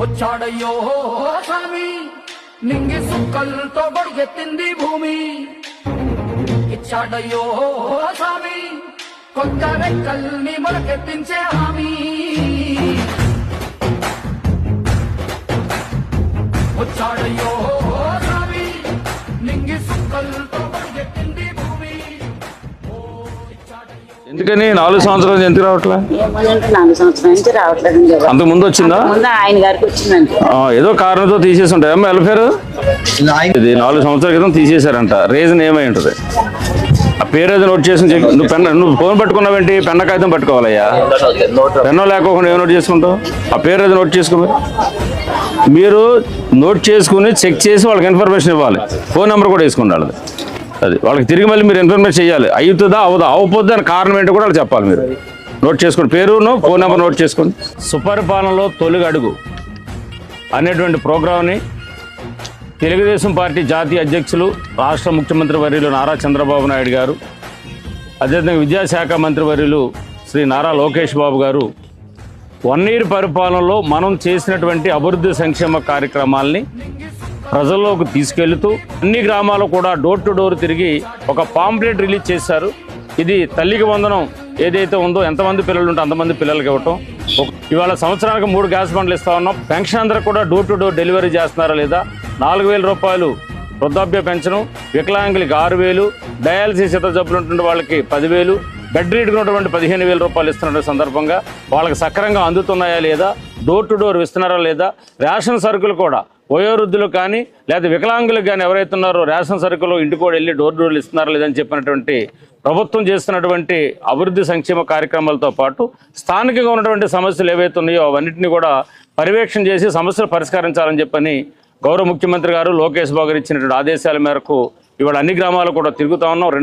వచ్చాడయ్యో స్వామి. నింగి సుక్కలతో గొడిగెత్తింది భూమి. ఇచ్చాడయ్యో స్వామి. కొత్త రెక్కల్ని మొలకెత్తించే హామీ. వచ్చాడయ్యో ఎందుకని నాలుగు సంవత్సరాలు ఎందుకు రావట్లే? ఏమోనంటే నాలుగు సంవత్సరాల నుంచి రావట్లేదండి ఎవరు. అంతకు ముందు వచ్చిందా? ముందు ఆయన గారికి వచ్చిందండి. ఏదో కారణంతో తీసేసి ఉంటాయి. అమ్మ వెల్ఫేర్ ఇది నాలుగు సంవత్సరాల క్రితం తీసేశారంట. రీజన్ ఏమై ఉంటుంది? ఆ పేరు ఏదో నోట్ చేసి. నువ్వు పెన్ నువ్వు ఫోన్ పట్టుకున్నావేంటి? పెన్న కాగితం పట్టుకోవాలయ్యా? పెన్ను లేకోకుండా ఏం నోట్ చేసుకుంటావు? ఆ పేరు ఏదో నోట్ చేసుకో మరి. నోట్ చేసుకుని చెక్ చేసి వాళ్ళకి ఇన్ఫర్మేషన్ ఇవ్వాలి. ఫోన్ నెంబర్ కూడా వాళ్ళది అది. వాళ్ళకి తిరిగి మళ్ళీ మీరు ఇన్ఫర్మేషన్ చేయాలి అవుతుందా అవదా? అవ్వకపోతే దాని కారణం ఏంటో కూడా చెప్పాలి మీరు. నోట్ చేసుకోండి. పేరును ఫోన్ నెంబర్ నోట్ చేసుకోండి. సుపరిపాలనలో తొలి అడుగు అనేటువంటి ప్రోగ్రాంని తెలుగుదేశం పార్టీ జాతీయ అధ్యక్షులు రాష్ట్ర ముఖ్యమంత్రి వర్యులు నారా చంద్రబాబు నాయుడు గారు అదేవిధంగా విద్యాశాఖ మంత్రి వర్యులు శ్రీ నారా లోకేష్ బాబు గారు వన్ ఇయర్ పరిపాలనలో మనం చేసినటువంటి అభివృద్ధి సంక్షేమ కార్యక్రమాల్ని ప్రజల్లోకి తీసుకెళ్తూ అన్ని గ్రామాలు కూడా డోర్ టు డోర్ తిరిగి ఒక పాంప్లెట్ రిలీజ్ చేశారు. ఇది తల్లికి వందనం ఏదైతే ఉందో ఎంతమంది పిల్లలు ఉంటే అంతమంది పిల్లలకి ఇవ్వటం. ఇవాళ సంవత్సరానికి మూడు గ్యాస్ బండ్లు ఇస్తా ఉన్నాం. పెన్షన్ అందరూ కూడా డోర్ టు డోర్ డెలివరీ చేస్తున్నారా లేదా? నాలుగు వేల రూపాయలు వృద్ధాప్య పెన్షను వికలాంగులకి ఆరు వేలు డయాలసిస్ ఇతర జబ్బులు ఉంటున్న వాళ్ళకి పదివేలు బెడ్ రీడ్కి ఉన్నటువంటి పదిహేను వేల రూపాయలు ఇస్తున్న సందర్భంగా వాళ్ళకి సక్రంగా అందుతున్నాయా లేదా? డోర్ టు డోర్ ఇస్తున్నారా లేదా? రేషన్ సరుకులు కూడా వయోవృద్ధులు కానీ లేదా వికలాంగులకు కానీ ఎవరైతే ఉన్నారో రేషన్ సరుకులు ఇంటికి కూడా వెళ్ళి డోర్ డోర్లు ఇస్తున్నారా లేదని చెప్పినటువంటి ప్రభుత్వం చేస్తున్నటువంటి అభివృద్ధి సంక్షేమ కార్యక్రమాలతో పాటు స్థానికంగా ఉన్నటువంటి సమస్యలు ఏవైతే ఉన్నాయో అవన్నింటినీ కూడా పర్యవేక్షణ చేసి సమస్యలు పరిష్కరించాలని చెప్పని గౌరవ ముఖ్యమంత్రి గారు లోకేష్ బాబు గారు ఇచ్చినటువంటి ఆదేశాల మేరకు ఇవాళ అన్ని గ్రామాలు కూడా తిరుగుతా ఉన్నాం.